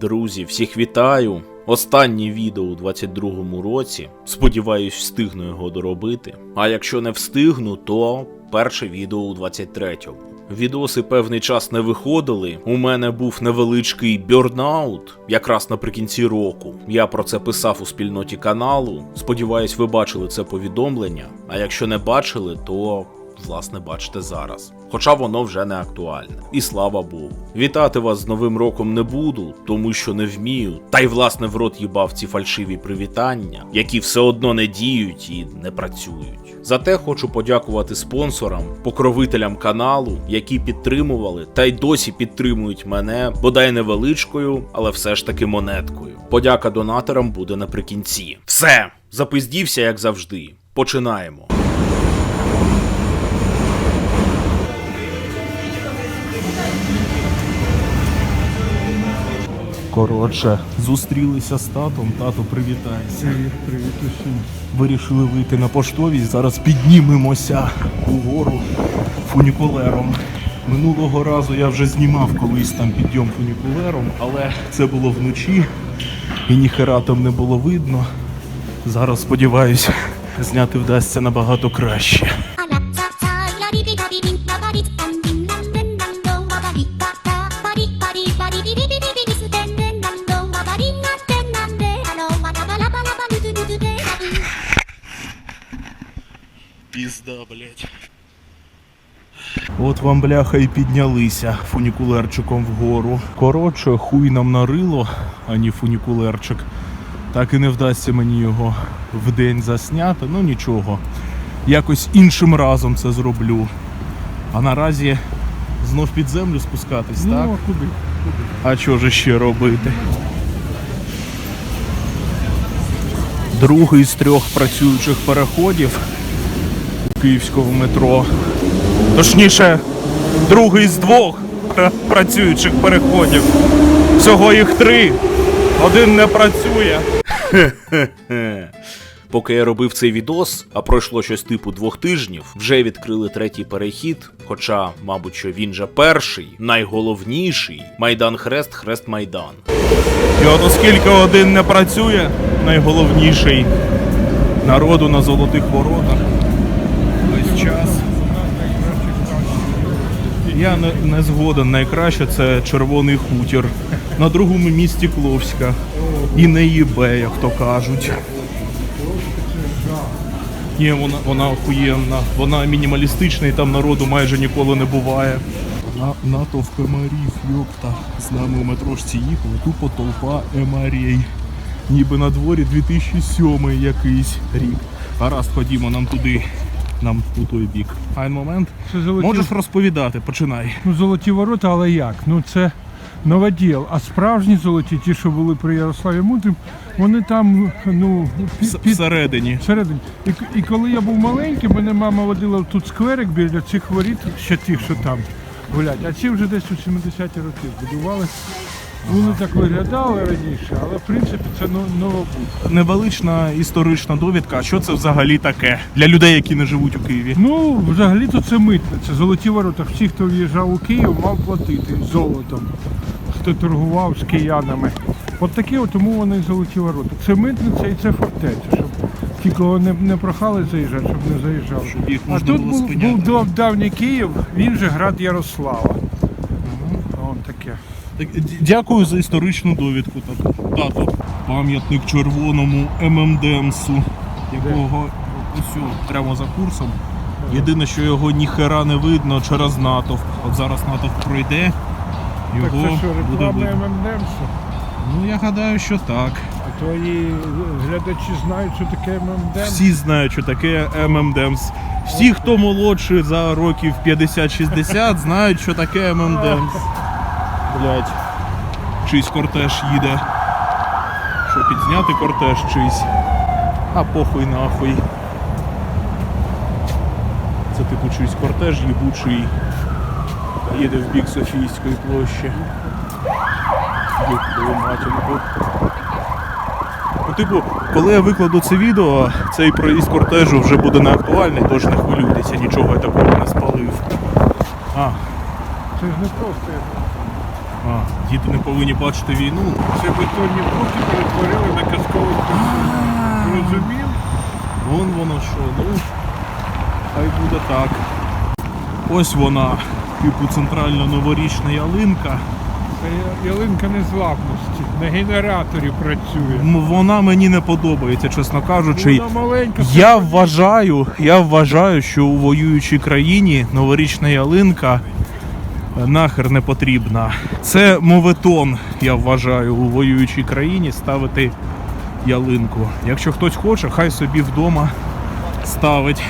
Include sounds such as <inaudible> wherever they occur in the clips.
Друзі, всіх вітаю! Останнє відео у 22-му році. Сподіваюсь, встигну його доробити. А якщо не встигну, то перше відео у 23-му. Відоси певний час не виходили. У мене був невеличкий бьорнаут якраз наприкінці року. Я про це писав у спільноті каналу. Сподіваюсь, ви бачили це повідомлення. А якщо не бачили, то власне бачите зараз. Хоча воно вже не актуальне. І слава Богу. Вітати вас з Новим роком не буду, тому що не вмію. Та й власне в рот їбав ці фальшиві привітання, які все одно не діють і не працюють. Зате хочу подякувати спонсорам, покровителям каналу, які підтримували та й досі підтримують мене, бодай невеличкою, але все ж таки монеткою. Подяка донаторам буде наприкінці. Все, запиздівся, як завжди. Починаємо. Коротше, зустрілися з татом, тато привітайся. Привіт, привіт усім. Вирішили вийти на поштовість, зараз піднімемося угору фунікулером. Минулого разу я вже знімав колись там підйом фунікулером, але це було вночі і ніхера там не було видно. Зараз сподіваюся, зняти вдасться набагато краще. Вам бляха і піднялися фунікулерчиком вгору. Коротше, хуй нам нарило, ані фунікулерчик. Так і не вдасться мені його вдень засняти, ну нічого. Якось іншим разом це зроблю. А наразі знов під землю спускатись, так? Ну, а куди? А що ж ще робити? Другий з трьох працюючих переходів у київському метро. Точніше, другий з двох працюючих переходів. Всього їх три. Один не працює. <laughs> Поки я робив цей відос, а пройшло щось типу двох тижнів, вже відкрили третій перехід. Хоча, мабуть, що він же перший, найголовніший Майдан Хрест, Хрест Майдан. І от оскільки один не працює, найголовніший народу на золотих воротах. Весь час. Я не, не згоден. Найкраще це червоний хутір. На другому місці Кловська. І не їбе, як то кажуть. Ні, вона, вона охуєнна, вона мінімалістична і там народу майже ніколи не буває. На, натовп емарів, йопта. З нами у метрошці їхали, тупо толпа емарій. Ніби на дворі 2007 якийсь рік. Гаразд, ходімо нам туди, нам у той бік. Айн момент. Це золоті, Можеш розповідати, починай. ну, золоті ворота, але як? Ну це новоділ. А справжні золоті, ті, що були при Ярославі Мудрим, вони там, ну, під, під Всередині. всередині. І, і коли я був маленький, мене мама водила тут скверик біля цих воріт, ще тих, що там гулять. А ці вже десь у 70-ті роки будували. Вони так виглядали раніше, але в принципі це но- Невелична історична довідка. А що це взагалі таке для людей, які не живуть у Києві? Ну, взагалі-то це митне. Це золоті ворота. Всі, хто в'їжджав у Київ, мав платити золотом. Хто торгував з киянами. От такі, от тому вони і золоті ворота. Це митниця і це фортеця, щоб ті, кого не, не прохали заїжджати, щоб не заїжджали. Щоб їх А можна тут було був, спиняти. був дав- давній Київ, він же град Ярослава. Вон таке. Так, д- Дякую за історичну довідку. Тато. Пам'ятник червоному ММДМСу, якого ось о, прямо за курсом. Єдине, що його ніхера не видно через натовп. От зараз натовп пройде, Так це що, буде реклама видно. ММДМСу? Ну я гадаю, що так. А твої глядачі знають, що таке ММДМС? Всі знають, що таке ММДМС. Всі, хто молодший за років 50-60, знають, що таке ММДМС. Блять. Чийсь кортеж їде. Що підзняти кортеж чийсь. А похуй нахуй. Це типу чийсь кортеж їбучий. Їде в бік Софійської площі. Їх матінку. Ну, типу, коли я викладу це відео, цей проїзд кортежу вже буде не актуальний, тож не хвилюйтеся, нічого я такого не спалив. А, Це ж не просто. А, діти не повинні бачити війну. Це бетонні блоки перетворили на казкових персонажів. Розумів? Вон воно що, ну хай буде так. Ось вона, типу центральна новорічна ялинка. Це ялинка незламності. На генераторі працює. М, Вона мені не подобається, чесно кажучи. Вона маленька. Я вважаю, я вважаю, що у воюючій країні новорічна ялинка нахер не потрібна. Це моветон, я вважаю, у воюючій країні ставити ялинку. Якщо хтось хоче, хай собі вдома ставить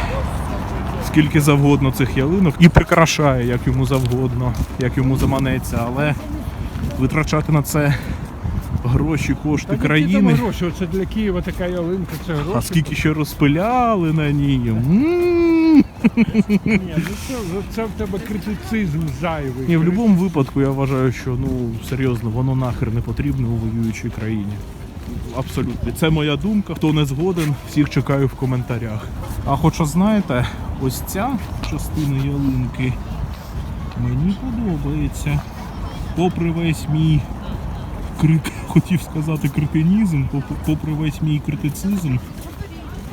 скільки завгодно цих ялинок і прикрашає як йому завгодно, як йому заманеться, але витрачати на це гроші, кошти Та країни. гроші? Оце для Києва така ялинка, це гроші. А скільки ще розпиляли на ній? М. Ні, ну це, це в тебе критицизм зайвий. Ні, в будь-якому випадку я вважаю, що ну серйозно, воно нахер не потрібне у воюючій країні. Абсолютно. Це моя думка. Хто не згоден, всіх чекаю в коментарях. А хоча знаєте, ось ця частина ялинки мені подобається. Попри весь мій крик, <laughs> хотів сказати кретинізм, поп- попри весь мій критицизм,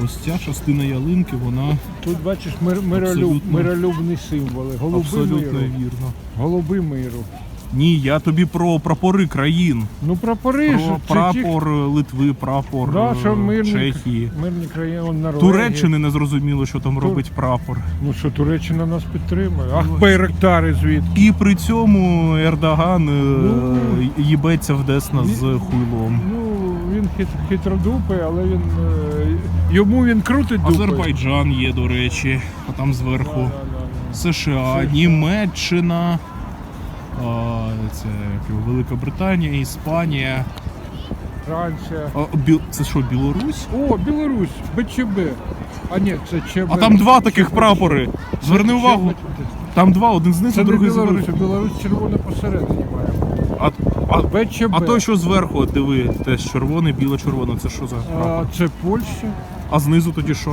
ось ця частина ялинки, вона Тут бачиш мир, миролюб, Абсолютно. миролюбні символи. Голуби абсолютно миру. вірно. Голуби миру. Ні, я тобі про прапори країн. Ну прапори ж. Про це прапор Литви, прапор Да, що е, мирні, Чехії. мирні країни, он Норвегія. Туреччини не зрозуміло, що там робить прапор. Ну що, Туреччина нас підтримує. Ах, Ну, байрактари звідки. І при цьому Ердоган е, Ну. їбеться в Десна з хуйлом. Ну, він хит, хитродупий, але він е, йому він крутить дупи. Азербайджан є, до речі, а там зверху. США, Німеччина, а, це як Велика Британія, Іспанія. Франція. А, Біл... Це що, Білорусь? О, Білорусь, БЧБ. А ні, це ЧБ. А там два таких прапори. Зверни увагу. Там два, один знизу, Це не другий Білорусь, Білорусь червоне посередині має. А, а, БЧБ. а той, що зверху, от диви, теж червоне, біле, червоне, це що за А, прапор? це Польща? А знизу тоді що?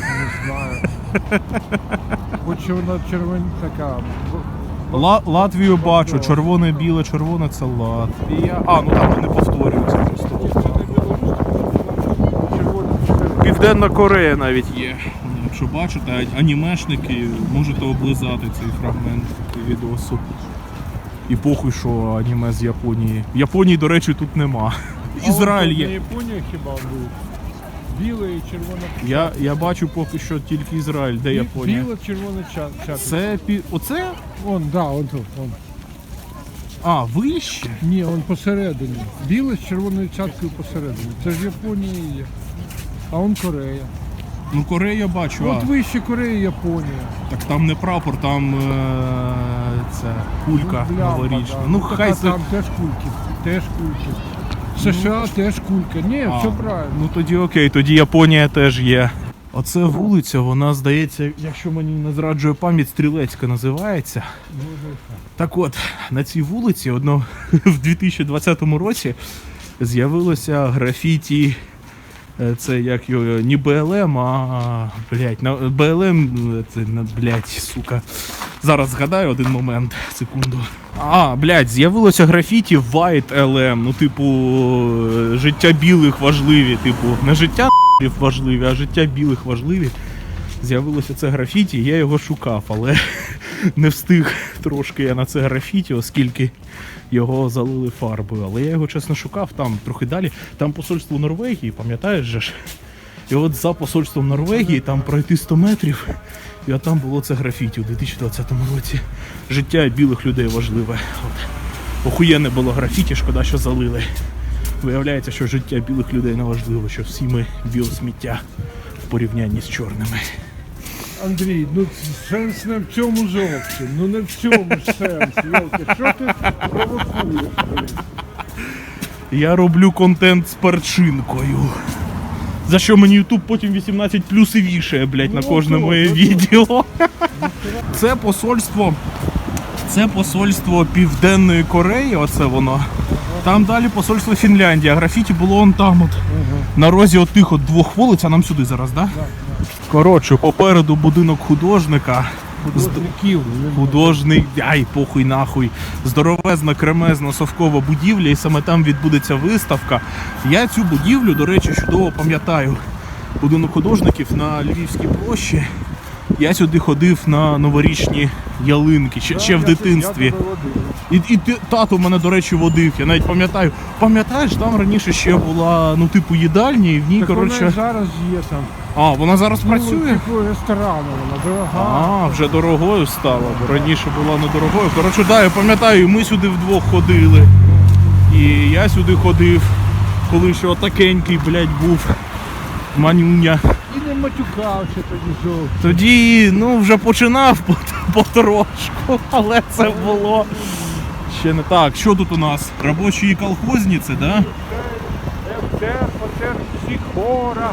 Не знаю. Хоч вона червона така. Ла- Латвію бачу, червоне, біле, червоне це Латвія. А, ну там вони повторюються просто. Не червона посередині. Південна Корея навіть є. Якщо бачите, анімешники можете облизати цей фрагмент відосу. І похуй, що аніме з Японії. Японії, до речі, тут нема. <laughs> Ізраїль А є. Японія хіба був? Біле і червона. Я, я бачу поки що тільки Ізраїль, де Японія. Біле, червона ча- чапка. Це пі... Оце? Он, да, он тут. Он. А, вище? Ні, он посередині. Біле з червоною цяткою посередині. Це ж Японія і є. А он Корея. Ну, Корея бачу, От а. вище Корея, Японія. Так там не прапор, там е... це кулька Ну, бляха, новорічна. да. Ну, така хай це. там теж кульки. Теж кульки. США теж кулька. Ні, А, все правильно. Ну тоді окей, тоді Японія теж є. Оце вулиця, вона здається, якщо мені не зраджує пам'ять, стрілецька називається. Так от, на цій вулиці одно <laughs> в 2020 році з'явилося графіті. Е, Це як його не БЛМ, а блять, на БЛМ, це на блять, сука. Зараз згадаю один момент, секунду. А, блядь, з'явилося графіті White LM. Ну, типу, е, життя білих важливі. Типу, не життя важливі, а життя білих важливі. З'явилося це графіті, я його шукав, але не встиг трошки я на це графіті, оскільки його залили фарбою. Але я його чесно шукав там трохи далі. Там посольство Норвегії, пам'ятаєш же ж? І от за посольством Норвегії там пройти 100 метрів, і от там було це графіті у 2020 році. Життя білих людей важливе. От. Охуєнне було графіті, шкода, що залили. Виявляється, що життя білих людей не важливо, що всі ми біосміття в порівнянні з чорними. Андрій, ну сенс не в цьому зовсім. Ну не в цьому ж сенс. Йолки, що ти провокуєш? блін? Я роблю контент з перчинкою. За що мені YouTube потім 18 плюс і вішає, блядь, на Ну, кожне то, моє то, то. відео. <laughs> Це посольство. Це посольство Південної Кореї, оце воно. Там далі посольство Фінляндії, а графіті було он там от. На розі от тих от двох вулиць, а нам сюди зараз, да? Коротше, попереду будинок художника. художників. Художник, ай, похуй нахуй. Здоровезна, кремезна совкова будівля, і саме там відбудеться виставка. Я цю будівлю, до речі, чудово пам'ятаю. Будинок художників на Львівській площі. Я сюди ходив на новорічні ялинки, ще, ще в дитинстві. І, і тато мене, до речі, водив. Я навіть пам'ятаю. Пам'ятаєш, там раніше ще була ну, типу, їдальня, і в ній, коротше. зараз є там. А, вона зараз Ну, працює? Типу ресторану вона дорога. А, вже дорогою стала, бо раніше була недорогою. Коротше, да, я пам'ятаю, і ми сюди вдвох ходили. І я сюди ходив, коли ще отакенький, блядь, був манюня. І не матюкався тоді зовсім. Тоді, ну, вже починав потрошку, але це було ще не так. Що тут у нас? Робочі колхозниці, да? Ефтер, Патер, Сіхора,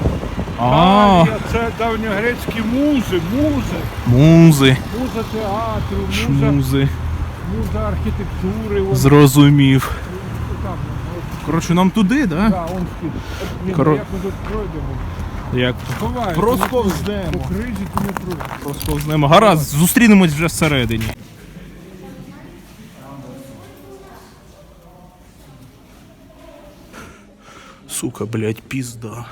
А, це давньогрецькі музи, музи, музи, муза театру, муза, шмузи. муза архітектури. Вон, Зрозумів. там, Коротше, нам туди, да? да, он Коро- як ми тут пройдемо? Як? По кризі ти не пройдеш. Розповзнемо. Гаразд, зустрінемось вже всередині. Сука, блядь, пізда.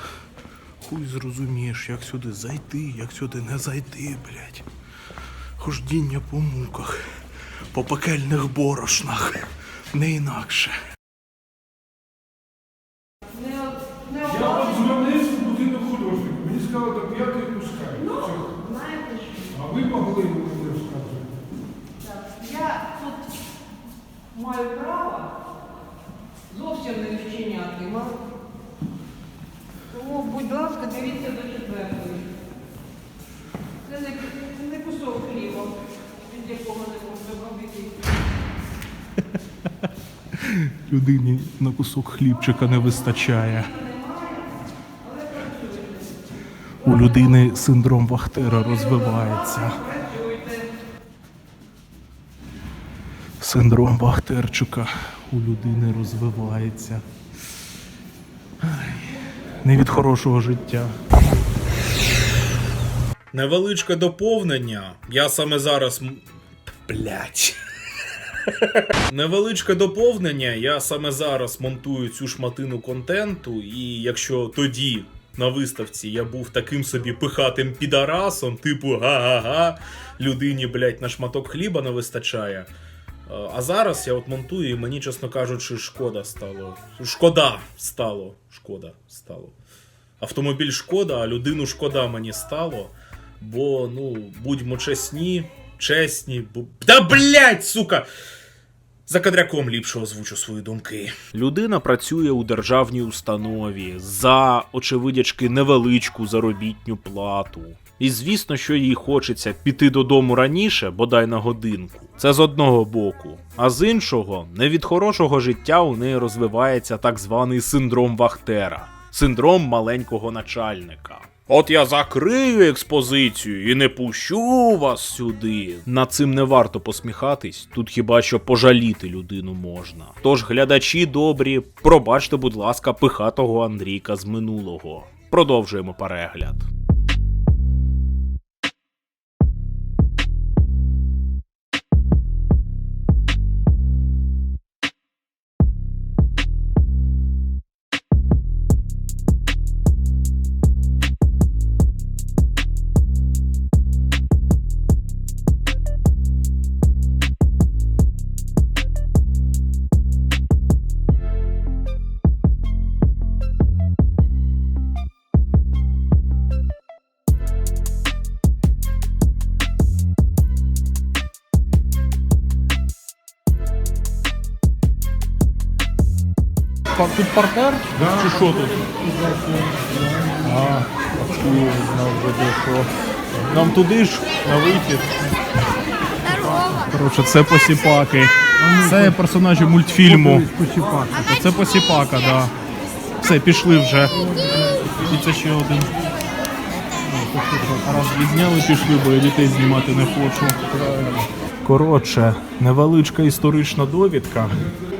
Хуй зрозумієш, як сюди зайти, як сюди не зайти, блядь. Хождіння по муках, по пекельних борошнах. Не інакше. Я от дзвонив в будинок художника. Мені сказали, до п'ятої пускають. Ну, знаєте ж, А ви могли мені розказати? я тут маю право зовсім не відчиняти. ма- Тому, будь ласка, дивіться до четвертої. Це не, не кусок хліба, від якого не можна робити. Людині на кусок хлібчика не вистачає. У людини синдром Вахтера розвивається. Синдром Вахтерчика у людини розвивається. Не від хорошого життя. Невеличке доповнення. Я саме зараз. Блять. <laughs> Невеличке доповнення. Я саме зараз монтую цю шматину контенту, і якщо тоді на виставці я був таким собі пихатим підарасом, типу га-га-га, людині, блять, на шматок хліба не вистачає. Е, А зараз я от монтую, і мені, чесно кажучи, шкода стало. Шкода стало. Шкода стало. Автомобіль шкода, а людину шкода мені стало. Бо, ну, будьмо чесні, чесні, бо. Та блять, сука! За кадряком ліпше озвучу свої думки. Людина працює у державній установі за, очевидячки, невеличку заробітню плату. І звісно, що їй хочеться піти додому раніше, бодай на годинку. Це з одного боку. А з іншого, не від хорошого життя у неї розвивається так званий синдром Вахтера, синдром маленького начальника. От я закрию експозицію і не пущу вас сюди. Над цим не варто посміхатись, тут хіба що пожаліти людину можна. Тож, глядачі добрі, пробачте, будь ласка, пихатого Андрійка з минулого. Продовжуємо перегляд. Тут партнер? Чи що тут? А, Нам туди ж на вихід. Коротше, це посіпаки. Це персонажі мультфільму. Це посіпака, да. Все, пішли вже. І це ще один. Раз відзняли, пішли, бо я дітей знімати не хочу. Коротше, невеличка історична довідка.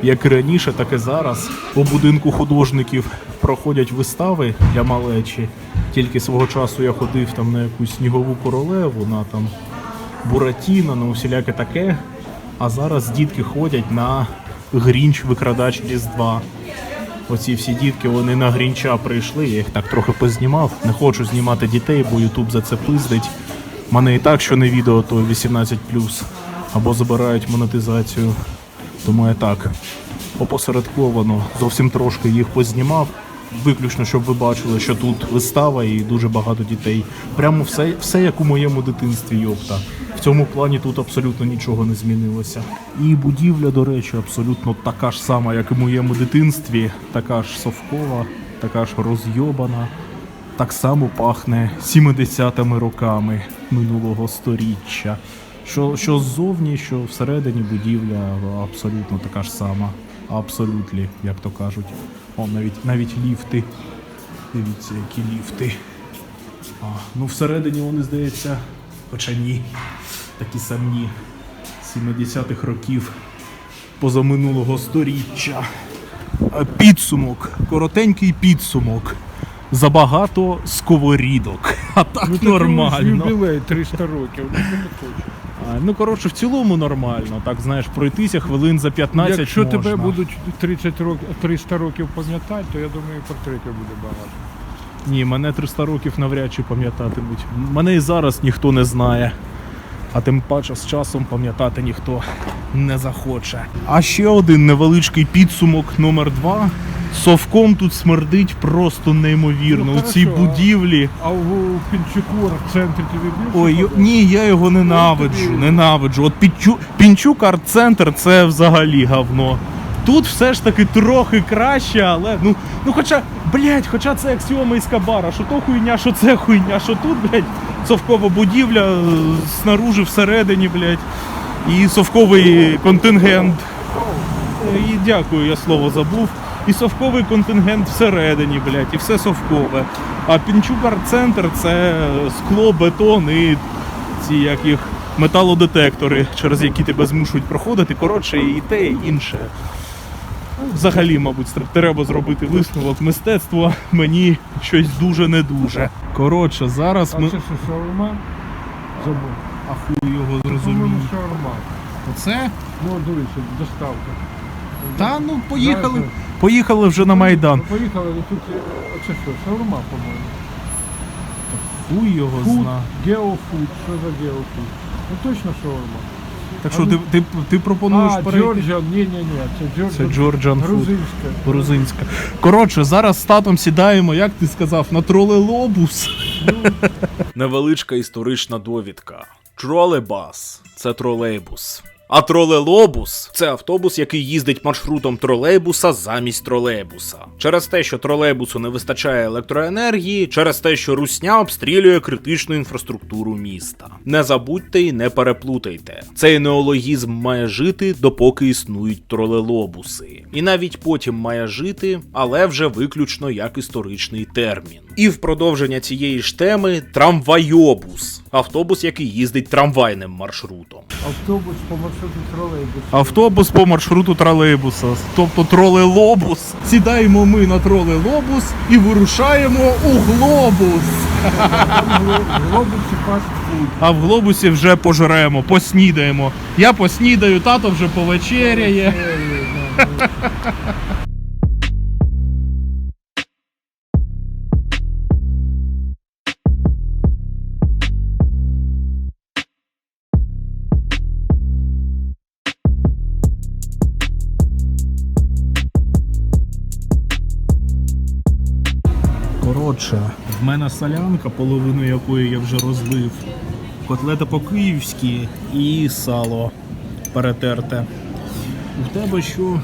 Як і раніше, так і зараз. По будинку художників проходять вистави для малечі. Тільки свого часу я ходив там на якусь снігову королеву, на там Буратіно, ну усіляке таке. А зараз дітки ходять на Грінч викрадач Різдва. Оці всі дітки вони на Грінча прийшли, я їх так трохи познімав. Не хочу знімати дітей, бо Ютуб за це пиздить. Мене і так, що не відео, то 18 або забирають монетизацію. Тому я так опосередковано зовсім трошки їх познімав. Виключно, щоб ви бачили, що тут вистава і дуже багато дітей. Прямо все, все як у моєму дитинстві, йопта. В цьому плані тут абсолютно нічого не змінилося. І будівля, до речі, абсолютно така ж сама, як і в моєму дитинстві, така ж совкова, така ж розйобана. Так само пахне 70-ми роками минулого сторіччя. Що, що ззовні, що всередині будівля абсолютно така ж сама. Абсолютно, як то кажуть. О, навіть, навіть ліфти. Дивіться, які ліфти. А, ну всередині вони, здається, хоча ні. Такі самі 70-х років позаминулого сторіччя. Підсумок, коротенький підсумок. Забагато сковорідок. <laughs> А так Ну, нормально. Юбілей 300 років. Ну, хочеш? А, Ну, коротше, в цілому нормально. Так, знаєш, пройтися хвилин за 15 Якщо можна. тебе будуть 30 років, 300 років пам'ятати, то я думаю, портретів буде багато. Ні, мене 300 років навряд чи пам'ятатимуть. Мене і зараз ніхто не знає. А тим паче з часом пам'ятати ніхто не захоче. А ще один невеличкий підсумок номер 2 Совком тут смердить просто неймовірно. Ну, У цій хорошо, будівлі. А в Пінчуку центрі тобі більше? Ой, подобається? ні, я його ненавиджу, тобі- ненавиджу. От Пінчу, Пінчук арт-центр це взагалі говно. Тут все ж таки трохи краще, але ну, ну хоча, блядь, хоча це аксіома із Кабара, що то хуйня, що це хуйня, що тут, блядь, совкова будівля, е, снаружи, всередині, блядь, і совковий контингент. Е, І дякую, я слово забув. І совковий контингент всередині, блядь, і все совкове. А Пінчук арт-центр це скло, бетон і ці як їх металодетектори, через які тебе змушують проходити. Коротше, і те, і інше. Взагалі, мабуть, треба зробити висновок. Мистецтво мені щось дуже не дуже. Коротше, зараз А це що, шаурма? Забув. А хуй його зрозумів. шаурма. Оце? Ну, дивіться, доставка. Та ну поїхали. Зараз, Поїхали вже на Майдан. Ну, поїхали, тут, оце що, шаурма, по-моєму. Хуй його Фуд, зна. геофуд, що за геофуд? Ну точно шаурма. Так що ну- ти, ти, ти пропонуєш А, перейти? Джорджан, ні, ні, ні, це Джорджан. Це Джорджан Грузинська. Грузинська. Коротше, зараз з татом сідаємо, як ти сказав, на тролелобус. Невеличка історична довідка. Тролебас це тролейбус. А тролелобус це автобус, який їздить маршрутом тролейбуса замість тролейбуса. Через те, що тролейбусу не вистачає електроенергії, через те, що русня обстрілює критичну інфраструктуру міста. Не забудьте і не переплутайте. Цей неологізм має жити, допоки існують тролелобуси. І навіть потім має жити, але вже виключно як історичний термін. І в продовження цієї ж теми трамвайобус автобус, який їздить трамвайним маршрутом. Автобус по маршруту. Автобус по маршруту тролейбуса, тобто тролелобус. Сідаємо ми на тролелобус і вирушаємо у глобус. А в глобусі вже пожремо, поснідаємо. Я поснідаю, тато вже повечеряє. Солянка, половину якої я вже розлив. Котлета по-київськи і сало перетерте. У тебе що?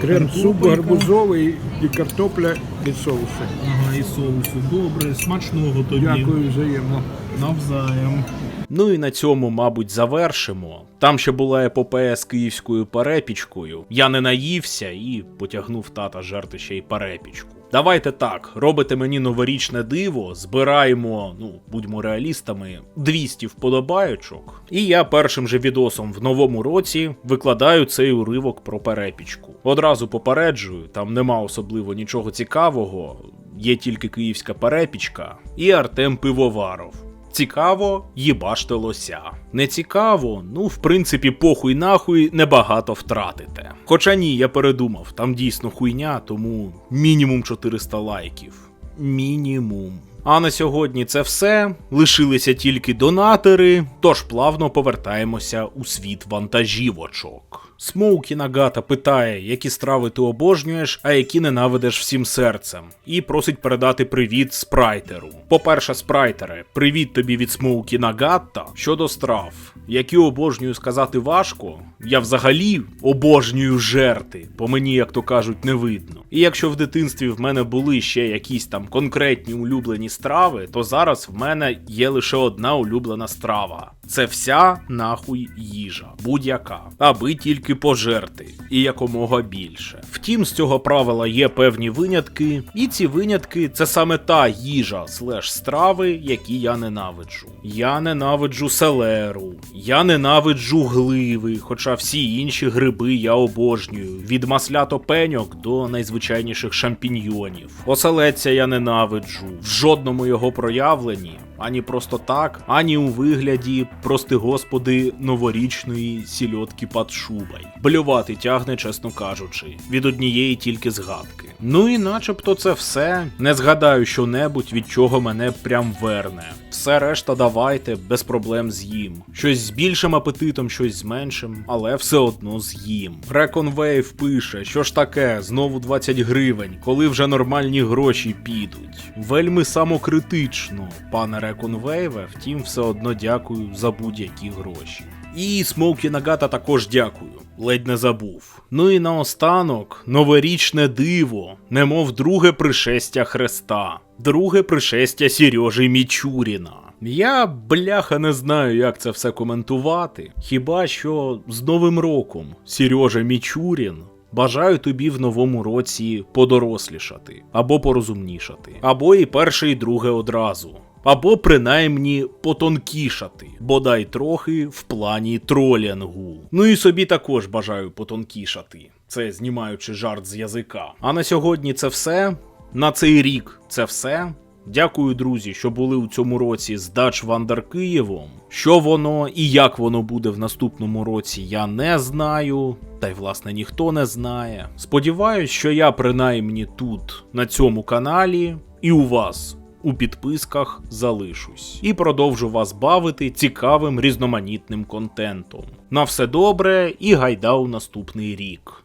Крем-суп гарбузовий і картопля від соусу. Ага, і соусу. Добре, смачного тобі. Дякую взаємно. Навзаєм. Ну і на цьому, мабуть, завершимо. Там ще була епопея з київською перепічкою. Я не наївся і потягнув тата жерти ще й перепічку. Давайте так, робите мені новорічне диво, збираємо, ну будьмо реалістами, 200 вподобаючок. І я першим же відосом в новому році викладаю цей уривок про перепічку. Одразу попереджую, там нема особливо нічого цікавого, є тільки київська перепічка і Артем Пивоваров. Цікаво, їбаште лося. Не цікаво, ну в принципі, похуй нахуй небагато втратите. Хоча ні, я передумав, там дійсно хуйня, тому мінімум 400 лайків. Мінімум. А на сьогодні це все. Лишилися тільки донатори, тож плавно повертаємося у світ вантажівочок. Смоукі Нагата питає, які страви ти обожнюєш, а які ненавидиш всім серцем, і просить передати привіт спрайтеру. По-перше, спрайтере, привіт тобі від Смоукі Нагата. Щодо страв, які обожнюю сказати важко, я взагалі обожнюю жерти, по мені, як то кажуть, не видно. І якщо в дитинстві в мене були ще якісь там конкретні улюблені страви, то зараз в мене є лише одна улюблена страва. Це вся нахуй їжа, будь-яка, аби тільки пожерти, і якомога більше. Втім, з цього правила є певні винятки, і ці винятки це саме та їжа слеш страви, які я ненавиджу. Я ненавиджу селеру, я ненавиджу гливи, хоча всі інші гриби я обожнюю, від маслято-пеньок до найзвичайніших шампіньйонів. Оселедця я ненавиджу, в жодному його проявленні ані просто так, ані у вигляді, прости господи, новорічної сільотки під шубой. Блювати тягне, чесно кажучи, від однієї тільки згадки. Ну і начебто це все. Не згадаю що-небудь, від чого мене прям верне. Все решта давайте, без проблем з'їм. Щось з більшим апетитом, щось з меншим, але все одно з'їм. Реконвейв пише, що ж таке, знову 20 гривень, коли вже нормальні гроші підуть. Вельми самокритично, пане Реконвейве, втім, все одно дякую за будь-які гроші. І Смоукі Нагата також дякую, ледь не забув. Ну і наостанок, новорічне диво, немов друге пришестя Христа, друге пришестя Сережі Мічуріна. Я, бляха, не знаю, як це все коментувати. Хіба що з Новим роком, Сережа Мічурін. Бажаю тобі в новому році подорослішати, або порозумнішати, або і перше, і друге одразу. Або принаймні потонкішати, бодай трохи в плані тролінгу. Ну і собі також бажаю потонкішати. Це знімаючи жарт з язика. А на сьогодні це все. На цей рік це все. Дякую, друзі, що були у цьому році з Дач Вандер Києвом. Що воно і як воно буде в наступному році, я не знаю. Та й власне ніхто не знає. Сподіваюсь, що я принаймні тут, на цьому каналі, і у вас у підписках залишусь і продовжу вас бавити цікавим різноманітним контентом. На все добре і гайда у наступний рік.